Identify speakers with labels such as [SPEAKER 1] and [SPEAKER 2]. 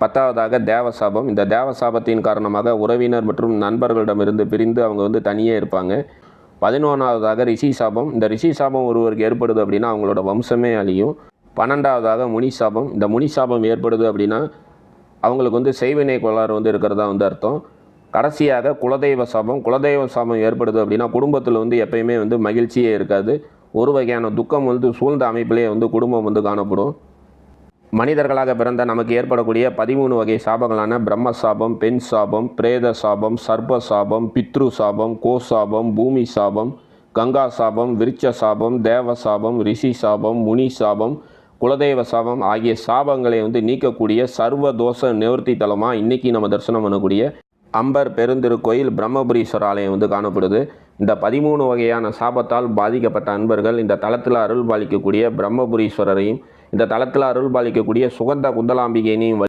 [SPEAKER 1] பத்தாவதாக தேவசாபம். இந்த தேவசாபத்தின் காரணமாக உறவினர் மற்றும் நண்பர்களிடமிருந்து பிரிந்து அவங்க வந்து தனியே இருப்பாங்க. பதினொன்றாவதாக ரிஷி சாபம் இந்த ரிஷி சாபம் ஒருவருக்கு ஏற்படுது அப்படின்னா அவங்களோட வம்சமே அழியும். பன்னெண்டாவதாக முனி சாபம் இந்த முனி சாபம் ஏற்படுது அப்படின்னா அவங்களுக்கு வந்து செய்வினை கோளாறு வந்து இருக்கிறதா வந்து அர்த்தம். கடைசியாக குலதெய்வ சாபம். குலதெய்வ சாபம் ஏற்படுது அப்படின்னா குடும்பத்தில் வந்து எப்பயுமே வந்து மகிழ்ச்சியே இருக்காது. ஒரு வகையான துக்கம் வந்து சூழ்ந்த அமைப்பிலே வந்து குடும்பம் வந்து காணப்படும். மனிதர்களாக பிறந்த நமக்கு ஏற்படக்கூடிய பதிமூணு வகை சாபங்களான பிரம்ம சாபம் பெண் சாபம் பிரேத சாபம் சர்ப்ப சாபம் பித்ரு சாபம் கோ சாபம் பூமி சாபம் கங்கா சாபம் விருட்ச சாபம் தேவ சாபம் ரிஷி சாபம் முனி சாபம் குலதெய்வ சாபம் ஆகிய சாபங்களை வந்து நீக்கக்கூடிய சர்வ தோஷ நிவர்த்தி தலமாக இன்றைக்கி நம்ம தரிசனம் பண்ணக்கூடிய அம்பர் பெருந்திருக்கோயில் பிரம்மபுரீஸ்வர ஆலயம் வந்து காணப்படுது. இந்த பதிமூணு வகையான சாபத்தால் பாதிக்கப்பட்ட அன்பர்கள் இந்த தளத்தில் அருள் பாலிக்கக்கூடிய பிரம்மபுரீஸ்வரரையும் இந்த தளத்தில் அருள் பாலிக்கக்கூடிய சுகந்த குந்தலாம்பிகையினையும்